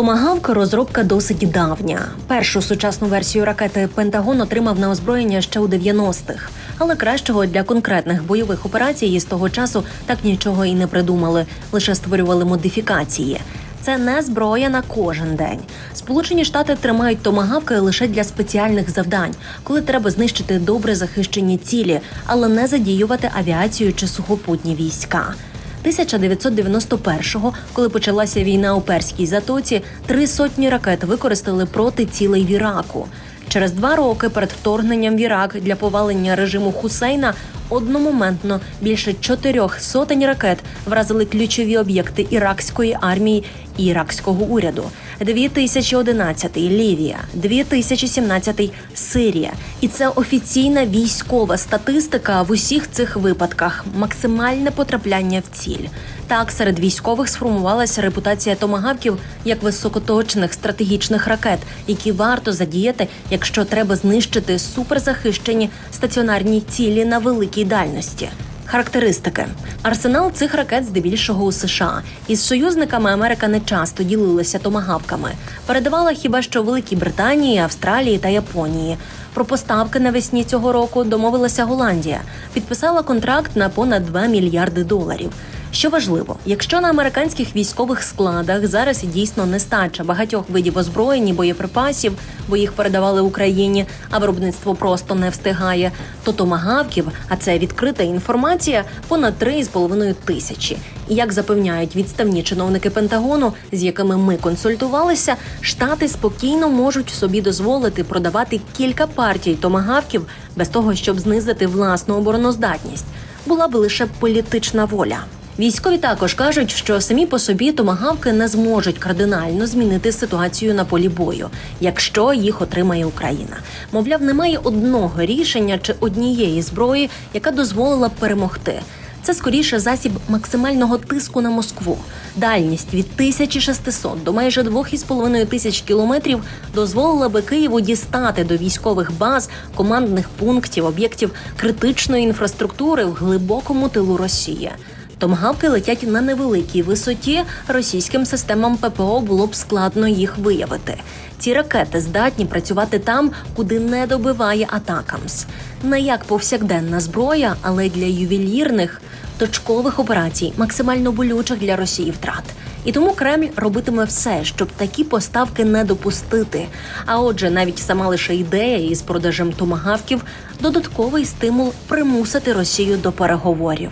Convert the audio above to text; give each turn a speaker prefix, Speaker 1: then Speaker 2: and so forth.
Speaker 1: Томагавк розробка досить давня. Першу сучасну версію ракети Пентагон отримав на озброєння ще у 90-х. Але кращого для конкретних бойових операцій з того часу так нічого і не придумали, лише створювали модифікації. Це не зброя на кожен день. Сполучені Штати тримають томагавки лише для спеціальних завдань, коли треба знищити добре захищені цілі, але не задіювати авіацію чи сухопутні війська. 1991-го, коли почалася війна у перській затоці, три сотні ракет використали проти цілей в Іраку. Через два роки перед вторгненням в Ірак для повалення режиму Хусейна одномоментно більше чотирьох сотень ракет вразили ключові об'єкти іракської армії і іракського уряду. 2011 – Лівія, 2017 – Сирія. І це офіційна військова статистика в усіх цих випадках. Максимальне потрапляння в ціль. Так, серед військових сформувалася репутація томагавків як високоточних стратегічних ракет, які варто задіяти, якщо треба знищити суперзахищені стаціонарні цілі на великій дальності. Характеристики арсенал цих ракет здебільшого у США. Із союзниками Америка не часто ділилася томагавками. Передавала хіба що Великій Британії, Австралії та Японії. Про поставки навесні цього року домовилася Голландія. Підписала контракт на понад 2 мільярди доларів. Що важливо, якщо на американських військових складах зараз дійсно нестача багатьох видів озброєнь боєприпасів, бо їх передавали Україні, а виробництво просто не встигає, то томагавків, а це відкрита інформація, понад 3,5 тисячі. І як запевняють відставні чиновники Пентагону, з якими ми консультувалися, штати спокійно можуть собі дозволити продавати кілька партій томагавків без того, щоб знизити власну обороноздатність. Була би лише політична воля. Військові також кажуть, що самі по собі томагавки не зможуть кардинально змінити ситуацію на полі бою, якщо їх отримає Україна. Мовляв, немає одного рішення чи однієї зброї, яка дозволила б перемогти. Це скоріше засіб максимального тиску на Москву. Дальність від 1600 до майже 2,5 тисяч кілометрів дозволила би Києву дістати до військових баз, командних пунктів, об'єктів критичної інфраструктури в глибокому тилу Росії. Томгавки летять на невеликій висоті. Російським системам ППО було б складно їх виявити. Ці ракети здатні працювати там, куди не добиває атакамс. Не як повсякденна зброя, але для ювелірних точкових операцій, максимально болючих для Росії втрат. І тому Кремль робитиме все, щоб такі поставки не допустити. А отже, навіть сама лише ідея із продажем томагавків додатковий стимул примусити Росію до переговорів.